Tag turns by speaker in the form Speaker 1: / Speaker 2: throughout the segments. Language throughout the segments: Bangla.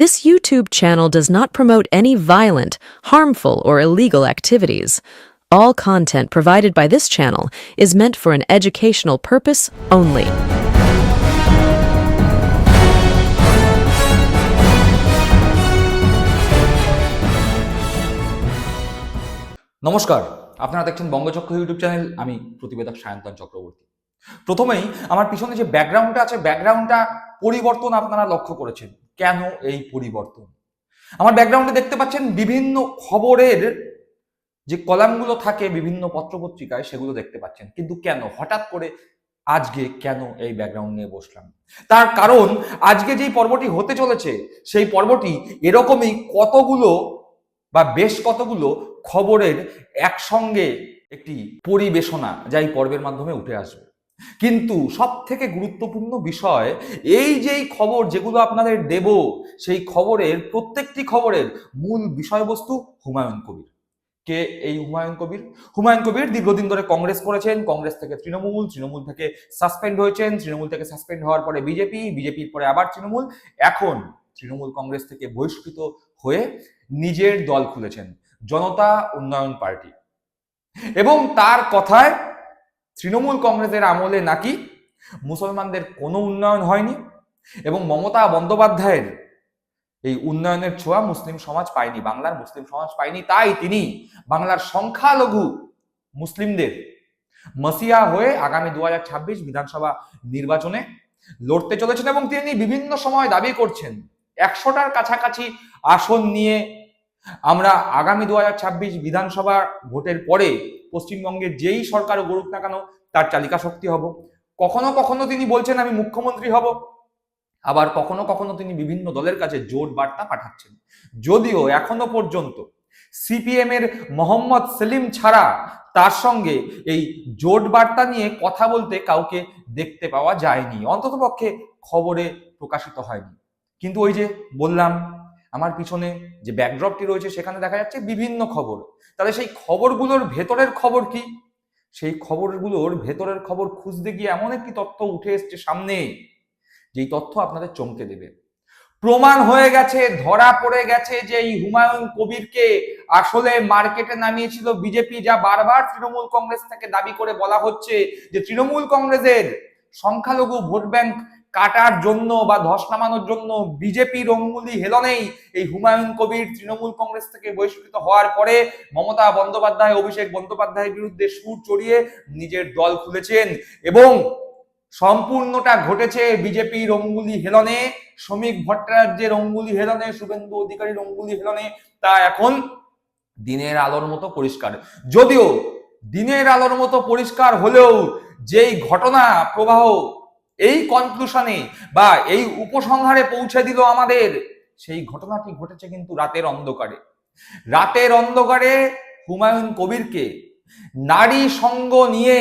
Speaker 1: This YouTube channel does not promote any violent, harmful, or illegal activities. All content provided by this channel is meant for an educational purpose only.
Speaker 2: নমস্কার আপনারা দেখছেন বঙ্গচক্র ইউটিউব চ্যানেল আমি প্রতিবেদক সায়ন্তন চক্রবর্তী প্রথমেই আমার পিছনে যে ব্যাকগ্রাউন্ডটা আছে ব্যাকগ্রাউন্ডটা পরিবর্তন আপনারা লক্ষ্য করেছেন কেন এই পরিবর্তন? আমার ব্যাকগ্রাউন্ডে দেখতে পাচ্ছেন বিভিন্ন খবরের যে কলামগুলো থাকে বিভিন্ন পত্রপত্রিকায়, সেগুলো দেখতে পাচ্ছেন। কিন্তু কেন? হঠাৎ করে আজকে কেন এই ব্যাকগ্রাউন্ড নিয়ে বসলাম? তার কারণ আজকে যেই পর্বটি হতে চলেছে, সেই পর্বটি এরকমই কতগুলো বা বেশ কতগুলো খবরের একসঙ্গে একটি পরিবেশনা যা এই পর্বের মাধ্যমে উঠে আসবে। কিন্তু সব থেকে গুরুত্বপূর্ণ বিষয়, এই যেই খবর যেগুলো আপনাদের দেব, সেই খবরের, প্রত্যেকটি খবরের মূল বিষয়বস্তু হুমায়ুন কবির। কে এই হুমায়ুন কবির? হুমায়ুন কবির দীর্ঘদিন ধরে কংগ্রেস করেছেন, কংগ্রেস থেকে তৃণমূল তৃণমূল থেকে সাসপেন্ড হয়েছেন, তৃণমূল থেকে সাসপেন্ড হওয়ার পরে বিজেপি, বিজেপির পরে আবার তৃণমূল। এখন তৃণমূল কংগ্রেস থেকে বহিষ্কৃত হয়ে নিজের দল খুলেছেন, জনতা উন্নয়ন পার্টি। এবং তার কথায় তৃণমূল কংগ্রেসের আমলে নাকি মুসলমানদের কোনো উন্নয়ন হয়নি এবং মমতা বন্দ্যোপাধ্যায়ের এই উন্নয়নের ছোঁয়া মুসলিম সমাজ পায়নি, বাংলার মুসলিম সমাজ পায়নি। তাই তিনি বাংলার সংখ্যালঘু মুসলিমদের মসিয়া হয়ে আগামী দু হাজার ছাব্বিশ বিধানসভা নির্বাচনে লড়তে চলেছেন এবং তিনি বিভিন্ন সময় দাবি করছেন, একশোটার কাছাকাছি আসন নিয়ে আমরা আগামী দু হাজার ছাব্বিশ বিধানসভা ভোটের পরে পশ্চিমবঙ্গের যেই সরকার গড়ুক না কেন, তার চালিকা শক্তি হব। কখনো কখনো তিনি বলছেন, আমি মুখ্যমন্ত্রী হব। আবার কখনো কখনো তিনি বিভিন্ন দলের কাছে জোট বার্তা পাঠাচ্ছেন। যদিও এখনও পর্যন্ত সিপিএম এর মোহাম্মদ সেলিম ছাড়া তার সঙ্গে এই জোট বার্তা নিয়ে কথা বলতে কাউকে দেখতে পাওয়া যায়নি। অন্ততপক্ষে খবরে প্রকাশিত হয়নি। কিন্তু ওই যে বললাম আমার পিছনে যে ব্যাকড্রপটি রয়েছে, সেখানে দেখা যাচ্ছে বিভিন্ন খবর। তাহলে সেই খবরগুলোর ভেতরের খবর কি? সেই খবরগুলোর ভেতরের খবর খুঁজতে গিয়ে এমন একটি তথ্য উঠে এসছে সামনে, যেই তথ্য আপনাদের চমকে দেবে। প্রমাণ হয়ে গেছে, ধরা পড়ে গেছে যে এই হুমায়ুন কবিরকে আসলে মার্কেটে নামিয়েছিল বিজেপি, যা বারবার তৃণমূল কংগ্রেস থেকে দাবি করে বলা হচ্ছে যে তৃণমূল কংগ্রেসের সংখ্যালঘু ভোট ব্যাংক কাটার জন্য বা ধস নামানোর জন্য বিজেপির অঙ্গুলি হেলনেই এই হুমায়ুন কবির তৃণমূল কংগ্রেস থেকে বহিষ্কৃত হওয়ার পরে মমতা বন্দ্যোপাধ্যায়, অভিষেক বন্দ্যোপাধ্যায়ের বিরুদ্ধে সুর চড়িয়ে নিজের দল খুলেছেন এবং সম্পূর্ণটা ঘটেছে বিজেপির অঙ্গুলি হেলনে, শ্রমিক ভট্টাচার্যের অঙ্গুলি হেলনে, শুভেন্দু অধিকারীর অঙ্গুলি হেলনে। তা এখন দিনের আলোর মতো পরিষ্কার। যদিও দিনের আলোর মতো পরিষ্কার হলেও যেই ঘটনা, প্রবাহ এই কনক্লুশনে বা এই উপসংহারে পৌঁছে দিল আমাদের। সেই ঘটনাটি ঘটেছে কিন্তু রাতের অন্ধকারে। রাতের অন্ধকারে হুমায়ুন কবিরকে নারী সঙ্গ নিয়ে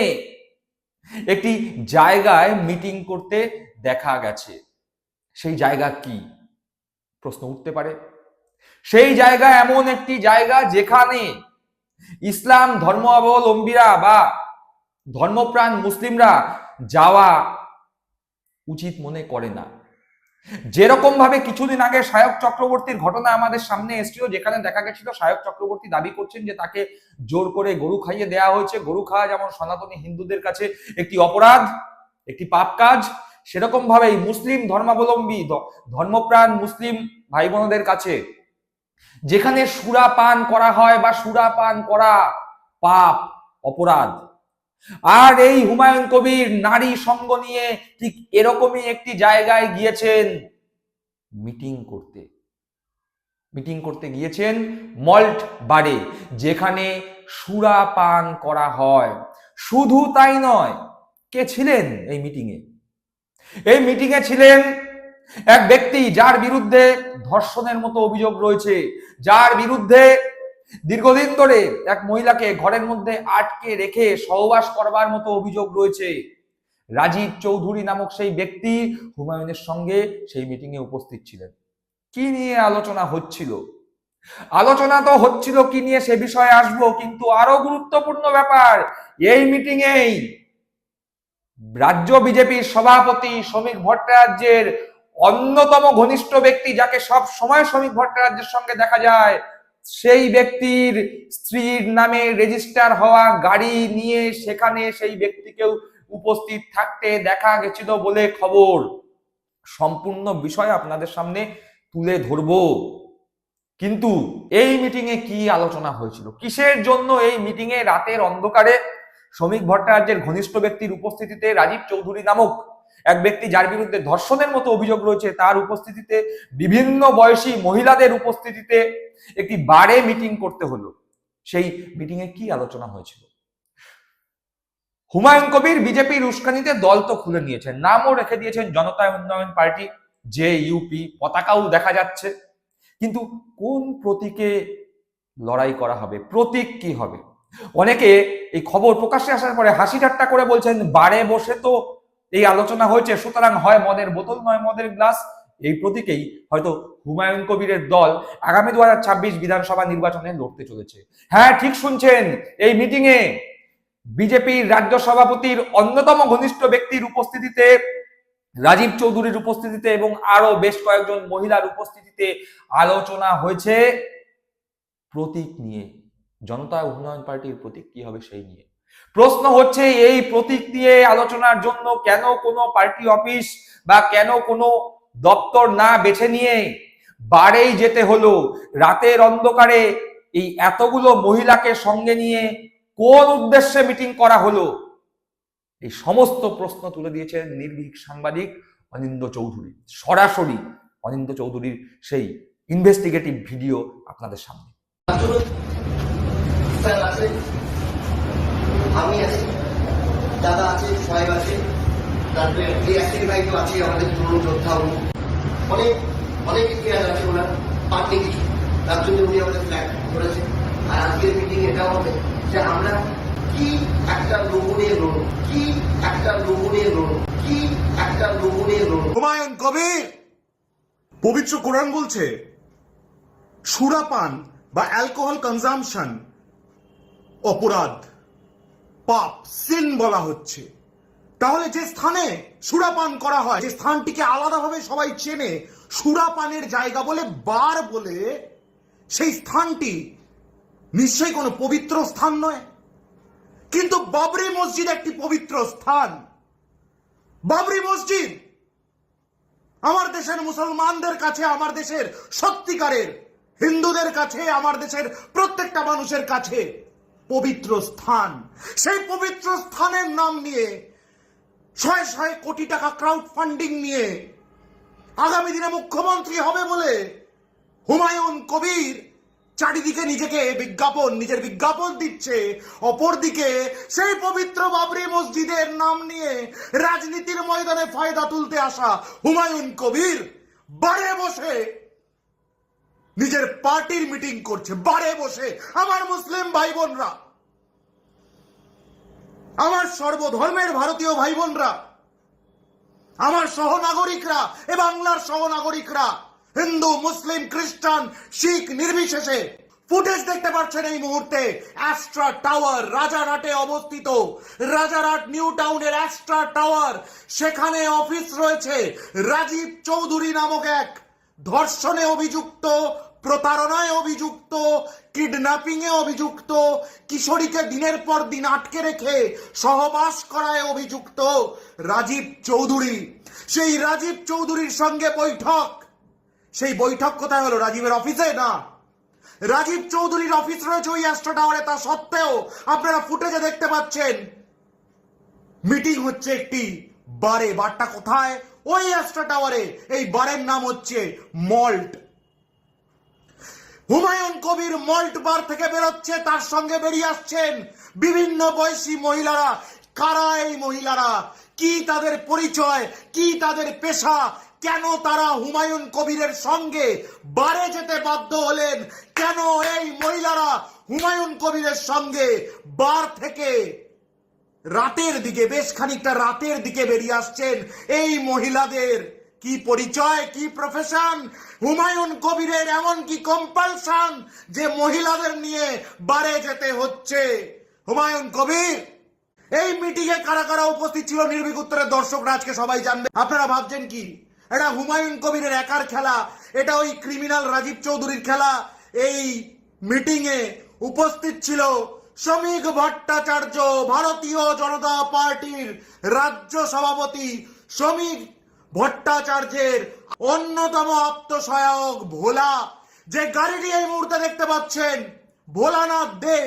Speaker 2: একটি জায়গায় মিটিং করতে দেখা গেছে। সেই জায়গা কি? প্রশ্ন উঠতে পারে। সেই জায়গা এমন একটি জায়গা যেখানে ইসলাম ধর্মাবলম্বীরা বা ধর্মপ্রাণ মুসলিমরা যাওয়া উচিত মনে করে না। যেরকম ভাবে কিছুদিন আগে সায়ক চক্রবর্তীর ঘটনা আমাদের সামনে এসেছিল, যেখানে দেখা গেছিল সায়ক চক্রবর্তী দাবি করছেন যে তাকে জোর করে গরু খাইয়ে দেওয়া হয়েছে। গরু খাওয়া যেমন সনাতনী হিন্দুদের কাছে একটি অপরাধ, একটি পাপ কাজ, সেরকম ভাবেই মুসলিম ধর্মাবলম্বী ধর্মপ্রাণ মুসলিম ভাই বোনদের কাছে, যেখানে সুরা পান করা হয় বা সুরা পান করা পাপ, অপরাধ আর এই হুমায়ুন কবির নারী সঙ্গ নিয়ে ঠিক এরকমই একটি জায়গায় গিয়েছেন। মিটিং করতে। মিটিং করতে গিয়েছেন মল্ট বারে, যেখানে সুরা পান করা হয়। শুধু তাই নয়, কে ছিলেন এই মিটিংয়ে? এই মিটিংয়ে ছিলেন এক ব্যক্তি যার বিরুদ্ধে ধর্ষণের মতো অভিযোগ রয়েছে, যার বিরুদ্ধে দীর্ঘদিন ধরে এক মহিলাকে ঘরের মধ্যে আটকে রেখে সহবাস করবার মতো অভিযোগ রয়েছে। রাজীব চৌধুরী নামক সেই ব্যক্তি হুমায়ুনের সঙ্গে সেই মিটিং এ উপস্থিত ছিলেন। কি নিয়ে আলোচনা হচ্ছিল? আলোচনা তো হচ্ছিল কি নিয়ে সে বিষয়ে আসব, কিন্তু আরও গুরুত্বপূর্ণ ব্যাপার, এই মিটিং এই। রাজ্য বিজেপির সভাপতি শ্রমিক ভট্টাচার্যের অন্যতম ঘনিষ্ঠ ব্যক্তি, যাকে সব সময় শ্রমিক ভট্টাচার্যের সঙ্গে দেখা যায় সেই ব্যক্তির স্ত্রীর নামে রেজিস্টার হওয়া গাড়ি নিয়ে সেখানে সেই ব্যক্তিকেও উপস্থিত থাকতে দেখা গেছিল বলে খবর। সম্পূর্ণ বিষয় আপনাদের সামনে তুলে ধরবো। কিন্তু এই মিটিং এ কি আলোচনা হয়েছিল? কিসের জন্য এই মিটিং এ রাতের অন্ধকারে শ্রমিক ভট্টাচার্যের ঘনিষ্ঠ ব্যক্তির উপস্থিতিতে রাজীব চৌধুরী নামক এক ব্যক্তি যার বিরুদ্ধে ধর্ষণের মতো অভিযোগ রয়েছে, তার উপস্থিতিতে বিভিন্ন বয়সী মহিলাদের উপস্থিতিতে একটি বারে মিটিং করতে হলো। সেই মিটিং এ কি আলোচনা হয়েছিল? হুমায়ুন কবির বিজেপির উস্কানিতে দল তো খুলে নিয়েছেন নামও রেখে দিয়েছেন জনতা উন্নয়ন পার্টি, জে ইউপি পতাকাও দেখা যাচ্ছে। কিন্তু কোন প্রতীকে লড়াই করা হবে? প্রতীক কি হবে? অনেকে এই খবর প্রকাশ্যে আসার পরে হাসি ঠাট্টা করে বলছেন, বারে বসে তো এই আলোচনা হয়েছে, সুতরাং হয় মদের বোতল, নয় মদের গ্লাস। এই প্রতীকেই হয়তো হুমায়ুন কবিরের দল আগামী দুহাজার ছাব্বিশ বিধানসভা নির্বাচনে লড়তে চলেছে। হ্যাঁ ঠিক শুনছেন, এই মিটিং এ বিজেপির রাজ্য সভাপতির অন্যতম ঘনিষ্ঠ ব্যক্তির উপস্থিতিতে, রাজীব চৌধুরীর উপস্থিতিতে এবং আরও বেশ কয়েকজন মহিলার উপস্থিতিতে আলোচনা হয়েছে। প্রতীক নিয়ে, জনতা উন্নয়ন পার্টির প্রতীক কি হবে সেই নিয়ে। প্রশ্ন হচ্ছে, এই প্রতীক নিয়ে আলোচনার জন্য কেন কোনো পার্টি অফিস বা কেন কোনো দপ্তর না বেছে নিয়ে বারেই যেতে হলো? রাতের অন্ধকারে এই এতগুলো মহিলাকে সঙ্গে নিয়ে কোন উদ্দেশ্যে মিটিং করা হলো? এই সমস্ত প্রশ্ন তুলে দিয়েছেন নির্ভীক সাংবাদিক অনিন্দ চৌধুরী। সরাসরি অনিন্দ চৌধুরীর সেই ইনভেস্টিগেটিভ ভিডিও আপনাদের সামনে।
Speaker 3: আমি আছি। দাদা আছে, সোহেব আছে তারপরে ইয়াসির ভাই তো আছে আমাদের পুরনো যোদ্ধা উনি অনেক অনেক ইতিহাস আছে ওনার, পাননি কিছু। তার জন্য উনি আমাদের ফ্ল্যাগ করেছে। আর আজকের মিটিং এটাও হবে যে আমরা কি একটা নিয়ে লড়বো, কি একটা নিয়ে লড়বো, কি একটা নিয়ে লড়বো।
Speaker 4: হুমায়ুন কবির, পবিত্র কোরআন বলছে, সুরাপান বা অ্যালকোহল কনজামশন অপরাধ। পাপ সিন বলা হচ্ছে। তাহলে যে স্থানে সুরাপান করা হয়, যে স্থানটিকে আলাদাভাবে সবাই চেনে, সুরাপানের জায়গা বলে বার বলে, সেই স্থানটি নিশ্চয়ই কোনো পবিত্র স্থান নয়। কিন্তু বাবরি মসজিদ একটি পবিত্র স্থান। বাবরি মসজিদ আমার দেশের মুসলমানদের কাছে, আমার দেশের সত্যিকারের হিন্দুদের কাছে, আমার দেশের প্রত্যেকটা মানুষের কাছে। পবিত্র স্থান। সেই পবিত্র স্থানের নাম নিয়ে ছয় ছয় কোটি টাকা ক্রাউড ফান্ডিং নিয়ে আগামী দিনে মুখ্যমন্ত্রী হবে বলে হুমায়ুন কবির চারিদিকে নিজেকে বিজ্ঞাপন, নিজের বিজ্ঞাপন দিচ্ছে। অপরদিকে সেই পবিত্র বাবরি মসজিদের নাম নিয়ে রাজনীতির ময়দানে ফায়দা তুলতে আসা হুমায়ুন কবির বারে বসে নিজের পার্টির মিটিং করছে, বারে বসে। আমার মুসলিম ভাই বোনরা আমার সর্বধর্মের ভারতীয় ভাই বোনরা আমার সহনাগরিকরা এ বাংলার সহনাগরিকরা, হিন্দু, মুসলিম, খ্রিস্টান, শিখ নির্বিশেষে ফুটেজ দেখতে পাচ্ছেন এই মুহূর্তে অ্যাস্ট্রা টাওয়ার রাজারহাটে অবস্থিত। রাজারহাট নিউ টাউনের অ্যাস্ট্রা টাওয়ার সেখানে অফিস রয়েছে রাজীব চৌধুরী নামক এক ধর্ষণে অভিযুক্ত প্রতারণায় অভিযুক্ত কিডন্যাপিং এ অভিযুক্ত, কিশোরীকে দিনের পর দিন আটকে রেখে সহবাস করায় অভিযুক্ত রাজীব চৌধুরী। সেই রাজীব চৌধুরীর সঙ্গে বৈঠক। সেই বৈঠক কোথায় হলো? রাজীবের অফিসে না? রাজীব চৌধুরীর অফিস রয়েছে ওই অ্যাস্ট্রো টাওয়ারে তা সত্ত্বেও আপনারা ফুটেজে দেখতে পাচ্ছেন। মিটিং হচ্ছে একটি বারে। বারটা কোথায়? ওই অ্যাস্ট্রো টাওয়ারে এই বারের নাম হচ্ছে Malt. Humayun Kabir Malt bar থেকে বেরোচ্ছে, তার সঙ্গে বেরিয়ে আসছেন বিভিন্ন বয়সী মহিলারা। কারা এই মহিলারা? কি তাদের পরিচয়? কি তাদের পেশা? কেন তারা হুমায়ুন কবিরের সঙ্গে বারে যেতে বাধ্য হলেন? কেন এই মহিলারা হুমায়ুন কবিরের সঙ্গে বার থেকে রাতের দিকে, বেশ খানিকটা রাতের দিকে বেরিয়ে আসছেন এই মহিলাদের? কি পরিচয়, কি প্রফেশন হুমায়ুন কবিরের এমন কি কম্পালশন যে মহিলাদের নিয়ে বারে যেতে হচ্ছে? হুমায়ুন কবির, এই মিটিং এ কারা কারা উপস্থিত ছিল নির্ভীক উত্তরের দর্শকরা আজকে সবাই জানবে। আপনারা ভাবছেন কি? এটা হুমায়ুন কবিরের একার খেলা, এটা ওই ক্রিমিনাল রাজীব চৌধুরীর খেলা। এই মিটিং এ উপস্থিত ছিল শ্রমিক ভট্টাচার্য, ভারতীয় জনতা পার্টির রাজ্য সভাপতি, শ্রমিক ভট্টাচার্যের অন্যতম আত্মসহায়ক ভোলা, যে গাড়িটি এই মুহূর্তে দেখতে পাচ্ছেন, ভোলানাথ দে,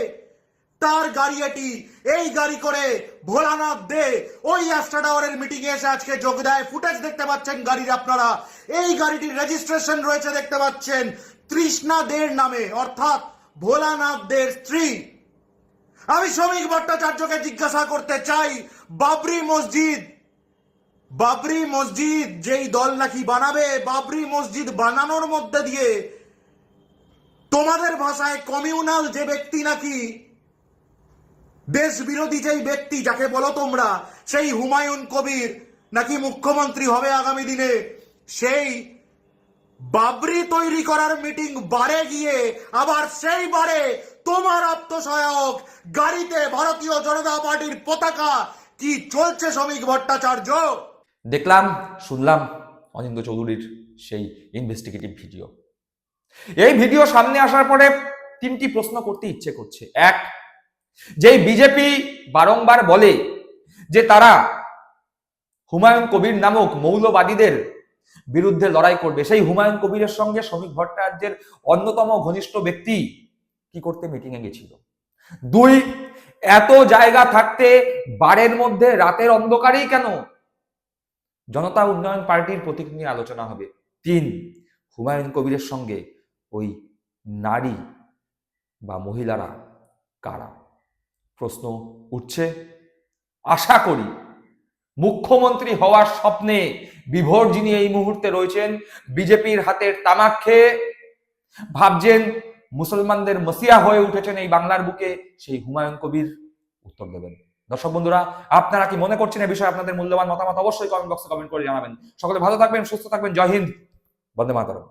Speaker 4: তার গাড়ি এটি এই গাড়ি করে ভোলানাথ দে ওই অ্যাস্ট্রা টাওয়ারের মিটিং এসে আজকে যোগ দেয় ফুটেজ দেখতে পাচ্ছেন গাড়ির আপনারা। এই গাড়িটির রেজিস্ট্রেশন রয়েছে দেখতে পাচ্ছেন তৃষ্ণা দের নামে, অর্থাৎ ভোলানাথ দের স্ত্রী। আমি শ্রমিক ভট্টাচার্যকে জিজ্ঞাসা করতে চাই, বাবরি মসজিদ বাবরি মসজিদ যেই দল নাকি বানাবে, বাবরি মসজিদ বানানোর মধ্যে দিয়ে তোমাদের ভাষায় কমিউনাল যে ব্যক্তি নাকি দেশ বিরোধী যেই ব্যক্তি, যাকে বলো তোমরা, সেই হুমায়ুন কবির নাকি মুখ্যমন্ত্রী হবে আগামী দিনে, সেই বাবরি তৈরি করার মিটিং বারে গিয়ে আবার সেই বারে তোমার আত্মসহায়ক গাড়িতে ভারতীয় জনতা পার্টির পতাকা, কি চলছে শ্রমিক ভট্টাচার্য?
Speaker 2: দেখলাম, শুনলাম অনিন্দ চৌধুরীর সেই ইনভেস্টিগেটিভ ভিডিও এই ভিডিও সামনে আসার পরে তিনটি প্রশ্ন করতে ইচ্ছে করছে। এক, যেই বিজেপি বারংবার বলে যে তারা হুমায়ুন কবির নামক মৌলবাদীদের বিরুদ্ধে লড়াই করবে, সেই হুমায়ুন কবিরের সঙ্গে শ্রমিক ভট্টাচার্যের অন্যতম ঘনিষ্ঠ ব্যক্তি কি করতে মিটিংয়ে গেছিল? দুই, এত জায়গা থাকতে বারের মধ্যে রাতের অন্ধকারেই কেন জনতা উন্নয়ন পার্টির প্রতীক নিয়ে আলোচনা হবে। তিন, হুমায়ুন কবিরের সঙ্গে ওই নারী বা মহিলারা কারা? প্রশ্ন উঠছে, আশা করি মুখ্যমন্ত্রী হওয়ার স্বপ্নে বিভোর যিনি এই মুহূর্তে রয়েছেন, বিজেপির হাতের তামাক খেয়ে ভাবছেন মুসলমানদের মসিয়া হয়ে উঠেছেন এই বাংলার বুকে, সেই হুমায়ুন কবির উত্তর দেবেন। দর্শক বন্ধুরা, আপনারা কি মনে করছেন এই বিষয়ে আপনাদের মূল্যবান মতামত অবশ্যই কমেন্ট বক্সে কমেন্ট করে জানাবেন। সকলে ভালো থাকবেন, সুস্থ থাকবেন, জয় হিন্দ, বন্দে মাতরম।